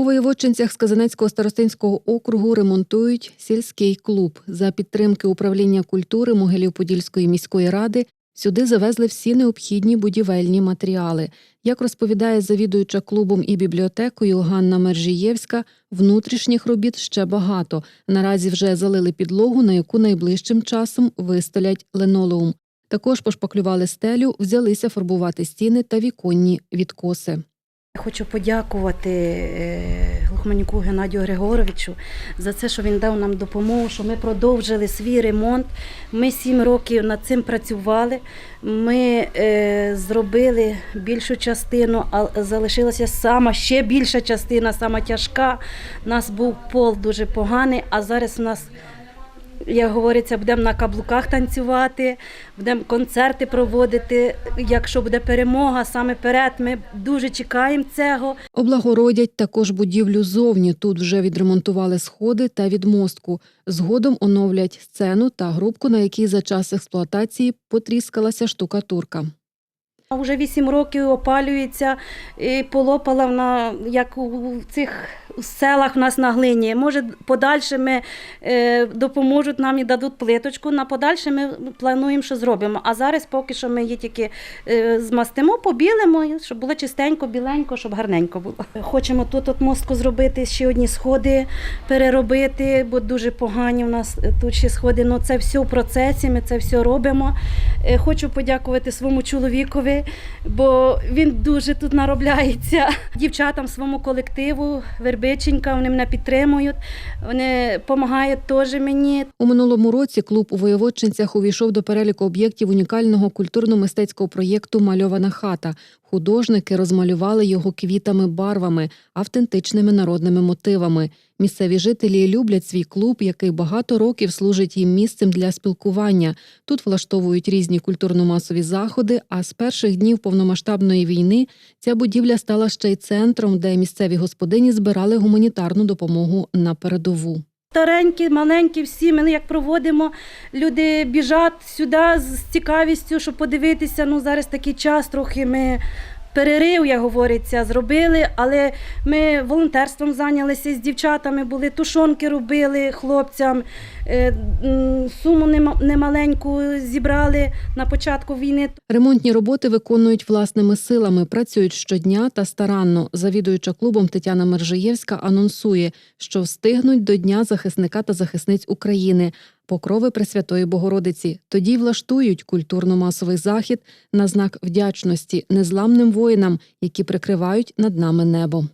У воєводчинцях з Казанецького старостинського округу ремонтують сільський клуб. За підтримки управління культури Могилів-Подільської міської ради сюди завезли всі необхідні будівельні матеріали. Як розповідає завідуюча клубом і бібліотекою Ганна Мержієвська, внутрішніх робіт ще багато. Наразі вже залили підлогу, на яку найближчим часом вистелять ленолеум. Також пошпаклювали стелю, взялися фарбувати стіни та віконні відкоси. Хочу подякувати е, Глухманюку Геннадію Григоровичу за це, що він дав нам допомогу, що ми продовжили свій ремонт. Ми сім років над цим працювали. Ми е, зробили більшу частину, а залишилася сама ще більша частина, сама тяжка. У нас був пол дуже поганий, а зараз у нас. Як говориться, будемо на каблуках танцювати, будемо концерти проводити. Якщо буде перемога, саме перед ми дуже чекаємо цього. Облагородять також будівлю зовні. Тут вже відремонтували сходи та відмостку. Згодом оновлять сцену та грубку, на якій за час експлуатації потріскалася штукатурка. Вже вісім років опалюється і полопала вона, як у цих селах в нас на глині. Може, подальше ми е, допоможуть нам і дадуть плиточку. На подальше ми плануємо, що зробимо. А зараз поки що ми її тільки е, змастимо, побілимо, щоб було чистенько, біленько, щоб гарненько було. Хочемо тут от мостку зробити, ще одні сходи переробити, бо дуже погані у нас тут ще сходи. Ну це все в процесі, ми це все робимо. Е, Хочу подякувати своєму чоловікові, бо він дуже тут наробляється. Дівчатам своєму колективу, Вербиченька, вони мене підтримують, вони допомагають теж мені. У минулому році клуб у Воєводчинцях увійшов до переліку об'єктів унікального культурно-мистецького проєкту Мальована хата. Художники розмалювали його квітами, барвами, автентичними народними мотивами. Місцеві жителі люблять свій клуб, який багато років служить їм місцем для спілкування. Тут влаштовують різні культурно-масові заходи. А з перших днів повномасштабної війни ця будівля стала ще й центром, де місцеві господині збирали гуманітарну допомогу на передову. Старенькі, маленькі, всі ми як проводимо. Люди біжать сюди з цікавістю, щоб подивитися. Ну зараз такий час, трохи ми перерив, як говориться, зробили, але ми волонтерством зайнялися з дівчатами, були тушонки робили хлопцям. е, Суму нема- немаленьку зібрали на початку війни. Ремонтні роботи виконують власними силами, працюють щодня та старанно. Завідуюча клубом Тетяна Мержиєвська анонсує, що встигнуть до Дня захисника та захисниць України, покрови Пресвятої Богородиці. Тоді влаштують культурно-масовий захід на знак вдячності незламним воїнам, які прикривають над нами небо.